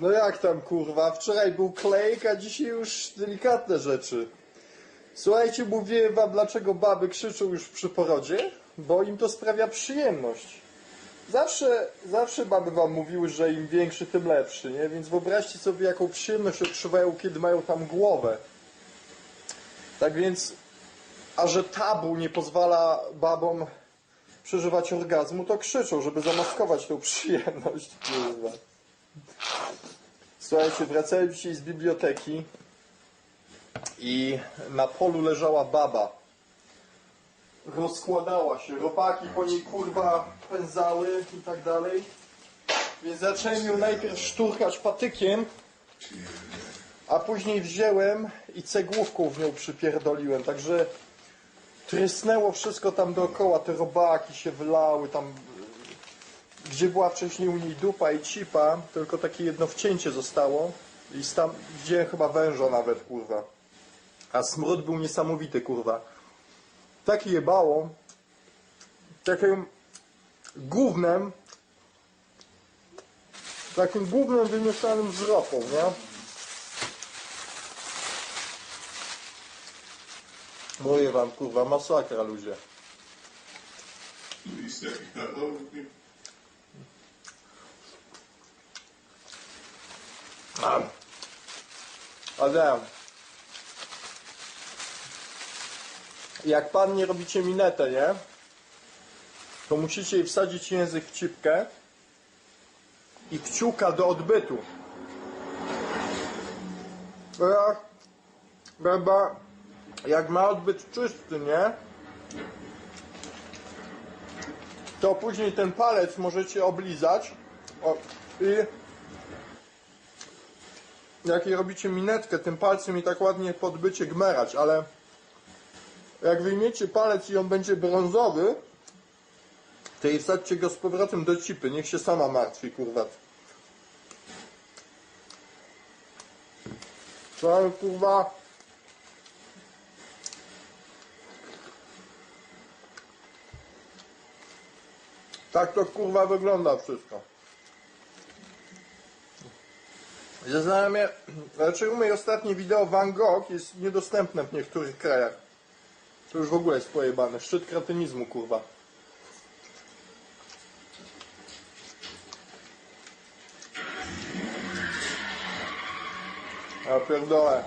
No jak tam kurwa? Wczoraj był klejk, a dzisiaj już delikatne rzeczy. Słuchajcie, mówiłem wam dlaczego baby krzyczą już przy porodzie? Bo im to sprawia przyjemność. Zawsze, zawsze baby wam mówiły, że im większy, tym lepszy, nie? Więc wyobraźcie sobie, jaką przyjemność odczuwają, kiedy mają tam głowę. Tak więc, a że tabu nie pozwala babom przeżywać orgazmu, to krzyczą, żeby zamaskować tą przyjemność. Kurwa. Słuchajcie, wracałem dzisiaj z biblioteki i na polu leżała baba. Rozkładała się, robaki po niej kurwa pędzały i tak dalej. Więc zacząłem ją najpierw szturchać patykiem, a później wziąłem i cegłówką w nią przypierdoliłem. Także trysnęło wszystko tam dookoła, te robaki się wylały, tam gdzie była wcześniej u niej dupa i cipa, tylko takie jedno wcięcie zostało i tam widziałem chyba węża nawet, kurwa. A smród był niesamowity, kurwa. Tak jebało, takim gównem, takim gównem wymieszanym z ropą, nie? Mówię wam, kurwa, masakra ludzie. Please say hello Adam. Jak pan nie robicie minetę, nie? To musicie jej wsadzić język w cipkę i kciuka do odbytu. Jak, chyba, jak ma odbyt czysty, nie? To później ten palec możecie oblizać o, i jak jej robicie minetkę tym palcem i tak ładnie podbycie gmerać, ale jak wyjmiecie palec i on będzie brązowy, to i wsadźcie go z powrotem do cipy, niech się sama martwi, kurwa. Co, kurwa? Tak to kurwa wygląda wszystko. Zastanawiam mnie, znaczy mnie ostatnie wideo Van Gogh jest niedostępne w niektórych krajach. To już w ogóle jest pojebane. Szczyt kretynizmu, kurwa. Ja pierdolę.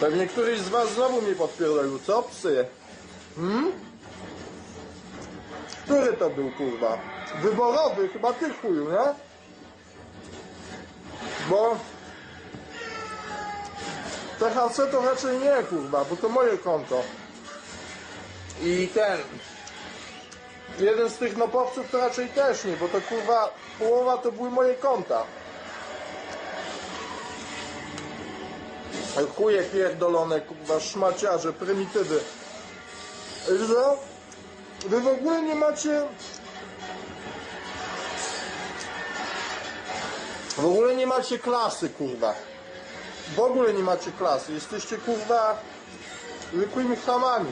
Pewnie któryś z was znowu mnie podpierdolił, co psy? Hmm? To był, kurwa? Wyborowy, chyba ty chuju, nie? Bo... THC to raczej nie, kurwa, bo to moje konto. I ten... Jeden z tych nopowców to raczej też nie, bo to kurwa połowa to były moje konta. Chuje pierdolone, kurwa, szmaciarze, prymitywy. Że wy w ogóle nie macie... W ogóle nie macie klasy, kurwa. W ogóle nie macie klasy. Jesteście, kurwa, zwykłymi chamami.